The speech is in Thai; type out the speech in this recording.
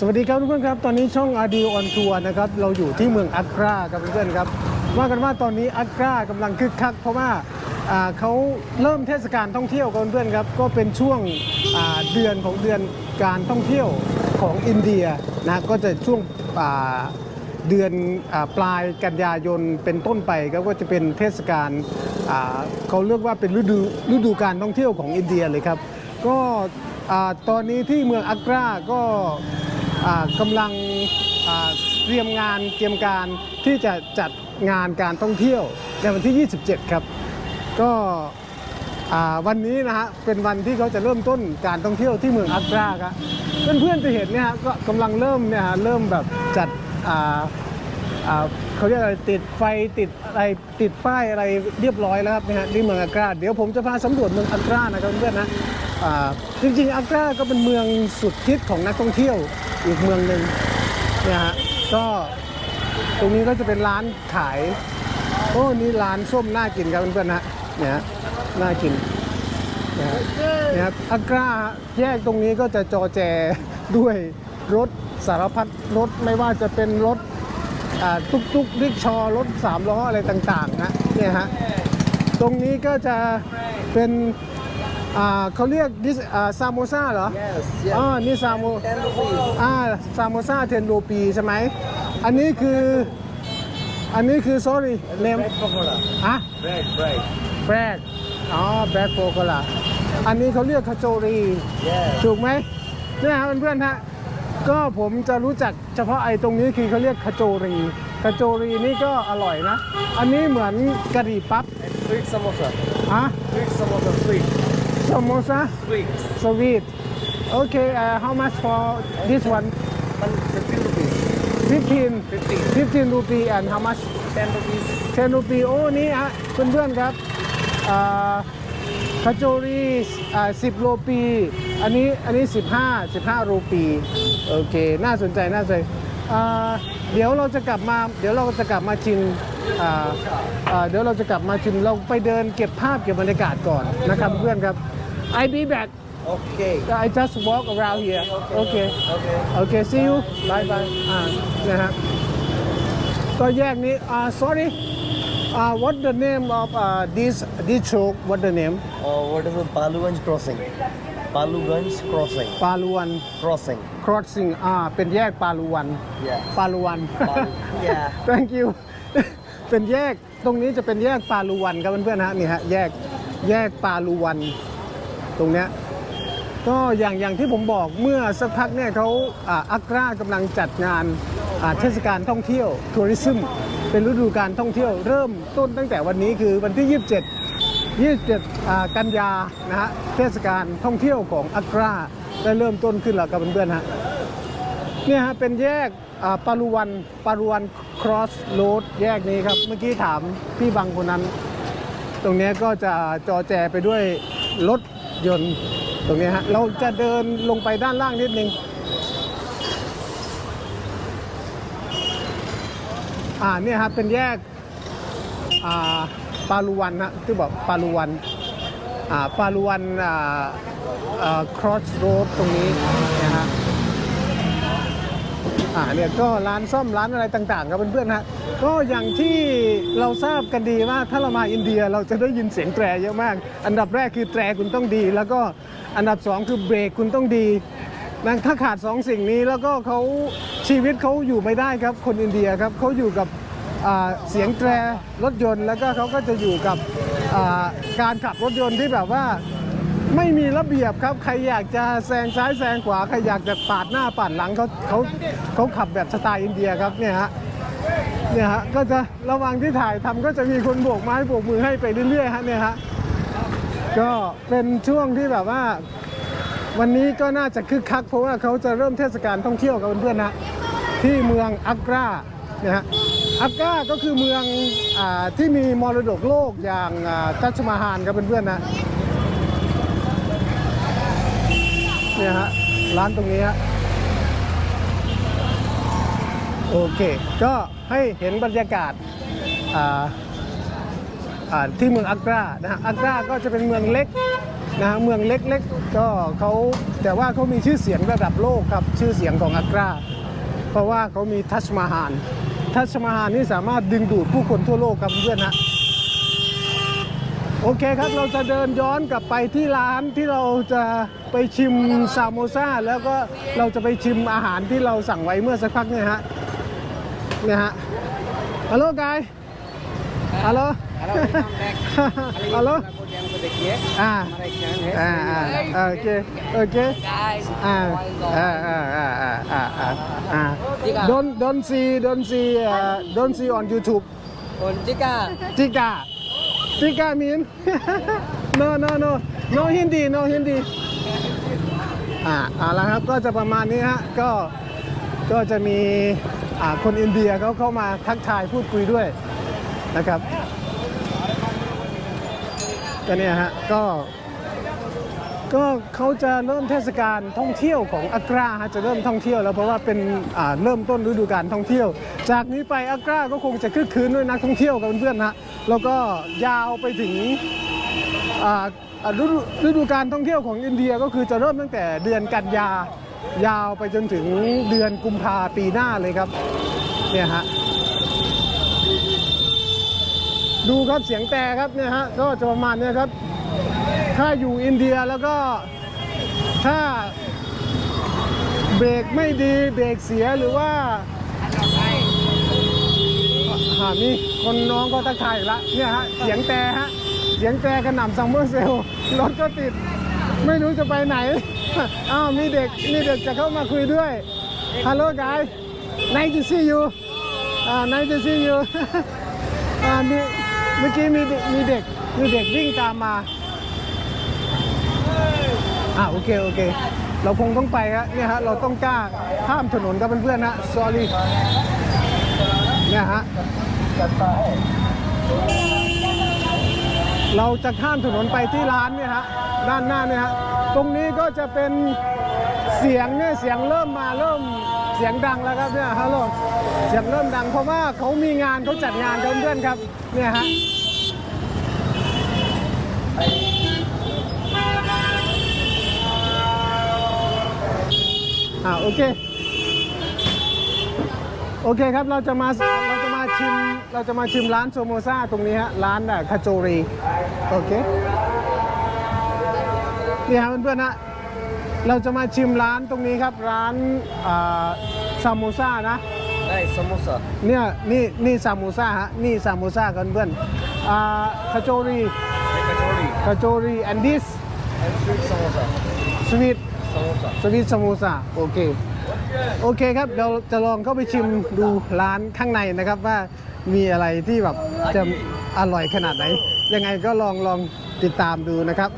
สวัสดีครับทุกคนครับ ตอนนี้ช่อง RD on Tour นะครับเราอยู่ที่เมืองอักราครับเพื่อนๆครับว่ากันว่าตอนนี้อักรากำลังคึกคัก เพราะว่าเขาเริ่มเทศกาลท่องเที่ยวกันเพื่อนครับก็เป็นช่วงเดือนของเดือนการท่องเที่ยวของอินเดียนะก็จะช่วงเดือนอปลายกันยายนเป็นต้นไปก็จะเป็นเทศกาลเขาเรียกว่าเป็นฤดูฤดูการท่องเที่ยวของอินเดียเลยครับ ก็ตอนนี้ที่เมืองอักราก็ กำลังเตรียมงานเตรียมการที่จะจัดงานการท่องเที่ยวในวันที่ 27 ครับ ก็วันนี้นะฮะเป็นวันที่เขาจะเริ่มต้นการท่องเที่ยวที่เมืองอักราครับเพื่อนๆจะเห็นเนี่ยฮะก็กำลังเริ่มเนี่ยฮะเริ่มแบบจัดเขาเรียกอะไรติดไฟติดอะไรติดป้ายอะไรเรียบร้อยแล้วครับนี่ยฮะที่เมืองอักราเดี๋ยวผมจะพาสำรวจเมืองอักรานะครับเพื่อนๆนะจริงๆอักราก็เป็นเมืองสุดฮิตของนักท่องเที่ยว อีกเมืองหนึ่งเนี่ยฮะก็ตรงนี้ก็จะเป็นร้านขาย โอ้นี่ร้านส้มน่ากินครับเพื่อนๆนะเนี่ยฮะน่ากินนะฮะเนี่ยครับอักราแยกตรงนี้ก็จะจอแจด้วยรถสารพัดรถไม่ว่าจะเป็นรถตุกตุกริกชอรถสามล้ออะไรต่างๆนะเนี่ยฮะตรงนี้ก็จะเป็น อ่าเขาเรียกดิสอ่าซามโมซาเหรอ Yes, อ๋อ yes. นี่ซามโม Ten rupees. อ่าซามโมซาเทนโรปีใช่ไหม อันนี้คือ อันนี้คือ sorry name Bread pakoda. อะ Bread, bread. แบรกอ๋อแบรกโฟกล่ะอันนี้เขาเรียกคาโจรี Yes. ถูกไหมเนี่ยฮะเพื่อนๆฮะก็ผมจะรู้จักเฉพาะไอ้ตรงนี้คือเขาเรียกคาโจรีคาโจรีนี่ก็อร่อยนะ อันนี้เหมือนกะหรี่ปั๊บ And sweet samosa. อะ Sweet samosa, sweet. สโมซา Sweet. สวีทโอเค uh, how much for this one One fifty rupees. 15 Fifty. 15 rupee and how much Ten rupees. 10รูปีโอ้นี่ฮะเพื่อนๆครับอ่าคาโจรีอ่า10โรปี อันนี้อันนี้ 15 15 รูปี โอเค น่าสนใจน่าสนใจอ่าเดี๋ยวเราจะกลับมา เดี๋ยวเราจะกลับมาชิมอ่าอ่าเดี๋ยวเราจะกลับมาชิม เราไปเดินเก็บภาพเก็บบรรยากาศก่อนนะครับเพื่อนครับ I be back Okay. I just walk around here โอเค Okay. โอเค see you bye bye อ่านะฮะก็แยกนี้อ่า sorry อ่า what the name of อ่า this this show what the name Uh, what is it? Paluganj crossing. Paluganj crossing. ปาลุวัน Crossing. crossing อ่าเป็นแยกปาลุวัน Yeah. ปาลุวัน Palu- yeah. thank you เป็นแยกตรงนี้จะเป็นแยกปาลุวันครับเพื่อนๆฮะนี่ฮะแยกแยกปาลุวัน ตรงเนี้ยก็อย่างอย่างที่ผมบอกเมื่อสักพักเนี่ยเขาอากรากำลังจัดงานเทศกาลท่องเที่ยวทัวริซึมเป็นฤดูการท่องเที่ยวเริ่มต้นตั้งแต่วันนี้คือวันที่ 27 27อ่ากันยานะฮะเทศกาลท่องเที่ยวของอักราได้เริ่มต้นขึ้นแล้วครับเพื่อนๆฮะเนี่ยฮะเป็นแยกปารุวันปารุวันครอสโรดแยกนี้ครับ เมื่อกี้ถามพี่บังคนนั้น ตรงนี้ก็จะจอแจไปด้วยรถ ยนต์ตรงนี้ฮะ เราจะเดินลงไปด้านล่างนิดนึง อ่าเนี่ยครับเป็นแยก อ่าปารูวันนะที่บอกปารูวัน อ่าปารูวัน อ่าอ่า cross road ตรงนี้นะฮะ อ่าเนี่ยก็ร้านซ่อมร้านอะไรต่างๆครับเพื่อนๆฮะก็อย่างที่เราทราบกันดีว่าถ้าเรามาอินเดียเราจะได้ยินเสียงแตรเยอะมาก อันดับแรกคือแตรคุณต้องดี แล้วก็อันดับสองคือเบรกคุณต้องดีนะถ้าขาดสองสิ่งนี้แล้วก็เขาชีวิตเขาอยู่ไม่ได้ครับ คนอินเดียครับเขาอยู่กับเสียงแตรรถยนต์ แล้วก็เขาก็จะอยู่กับการขับรถยนต์ที่แบบว่า ไม่มีระเบียบครับ ใครอยากจะแซงซ้ายแซงขวา ใครอยากจะปาดหน้าปาดหลังเขาเขาเขาขับแบบสไตล์อินเดียครับเนี่ยฮะเนี่ยฮะก็จะระหว่างที่ถ่ายทำก็จะมีคนโบกไม้โบกมือให้ไปเรื่อยๆฮะเนี่ยฮะก็เป็นช่วงที่แบบว่า วันนี้ก็น่าจะคึกคัก เพราะว่าเขาจะเริ่มเทศกาลท่องเที่ยวกับเพื่อนๆนะที่เมืองอักราเนี่ยฮะอักราก็คือเมืองอที่มีมรดกโลกอย่างทัชมาฮานครับเพื่อนๆนะ เนี่ยฮะ ร้านตรงนี้ฮะ โอเค ก็ให้เห็นบรรยากาศอ่าอ่าที่เมืองอักรานะฮะอักราก็จะเป็นเมืองเล็กนะเมืองเล็กๆก็เขาแต่ว่าเขามีชื่อเสียงระดับโลกครับ ชื่อเสียงของอักรา เพราะว่าเขามีทัชมาฮานทัชมาฮานนี่สามารถดึงดูดผู้คนทั่วโลกครับเพื่อนนะ โอเคครับเราจะเดินย้อนกลับไปที่ร้านที่เราจะไปชิมซามโมซาแล้วก็เราจะไปชิมอาหารที่เราสั่งไว้เมื่อสักพักเนี่ยฮะเนี่ยฮะฮัลโหลกายฮัลโหล Hello, welcome back. ฮัลโหล Kalau yang berdekat, อ่า mari kita อ่าอ่าโอเคโอเค Guys, อ่า welcome. อ่าอ่าอ่าอ่าอ่าอ่าอ่า don't don't see don't see uh, don't see on YouTube Oh, jika ติ กาติกา mean no no no no Hindi no Hindi อ่าเอาละครับก็จะประมาณนี้ฮะก็ก็จะมีอ่าคนอินเดียเขาเข้ามาทักทายพูดคุยด้วยนะครับก็เนี่ยฮะก็ ก็เขาจะเริ่มเทศกาลท่องเที่ยวของอักราฮะจะเริ่มท่องเที่ยวแล้วเพราะว่าเป็นอ่าเริ่มต้นฤดูการท่องเที่ยว จากนี้ไปอักราก็คงจะคึกคืนด้วยนักท่องเที่ยวกับเพื่อนๆฮะแล้วก็ยาวไปถึงอ่าอ่าฤดูฤดูการท่องเที่ยวของอินเดียก็คือจะเริ่มตั้งแต่เดือนกันยายาวไปจนถึงเดือนกุมภาปีหน้าเลยครับเนี่ยฮะดูครับเสียงแต่ครับเนี่ยฮะก็จะประมาณเนี้ยครับ ถ้าอยู่อินเดียแล้วก็ถ้าเบรกไม่ดีเบรกเสียหรือว่าหามีคนน้องก็ทักทายละเนี่ยฮะเสียงแต่ฮะเสียงแต่กระหน่ำซัมเมอร์เซลรถก็ติด ไม่รู้จะไปไหนอ้าวมีเด็กมีเด็กจะเข้ามาคุยด้วยฮัลโหล guys nice to see you อ่า nice to see you อ่ามีเมื่อกี้มีเด็กมีเด็กมีเด็กวิ่งตามมา อ่าโอเคโอเค เราคงต้องไปฮะเนี่ยฮะเราต้องกล้าข้ามถนนกับเพื่อนๆนะ sorry เนี่ยฮะเราจะข้ามถนนไปที่ร้านเนี่ยฮะด้านหน้าเนี่ยฮะตรงนี้ก็จะเป็นเสียงเนี่ยเสียงเริ่มมาเริ่มเสียงดังแล้วครับเนี่ยฮัลโหลเสียงเริ่มดังเพราะว่าเขามีงานเขาจัดงานกับเพื่อนๆครับเนี่ยฮะ อ่าโอเค โอเคครับเราจะมาเราจะมาชิมเราจะมาชิมร้านโซโมซาตรงนี้ฮะร้านอะคาโจรีโอเคนี่ฮะเพื่อนๆฮะเราจะมาชิมร้านตรงนี้ครับร้านอ่าซามโมซานะ Hai, samosa. เนี่ยนี่นี่ซามโมซาฮะนี่ซามโมซากันเพื่อนอ่าคาโจรี Hai, kachori. คาโจรี and this And sweet samosa. สวีท Samosa. สวิตสมูซาโอเค โอเคครับ เราจะลองเข้าไปชิมดูร้านข้างในนะครับว่ามีอะไรที่แบบจะอร่อยขนาดไหน ยังไงก็ลองลองติดตามดูนะครับ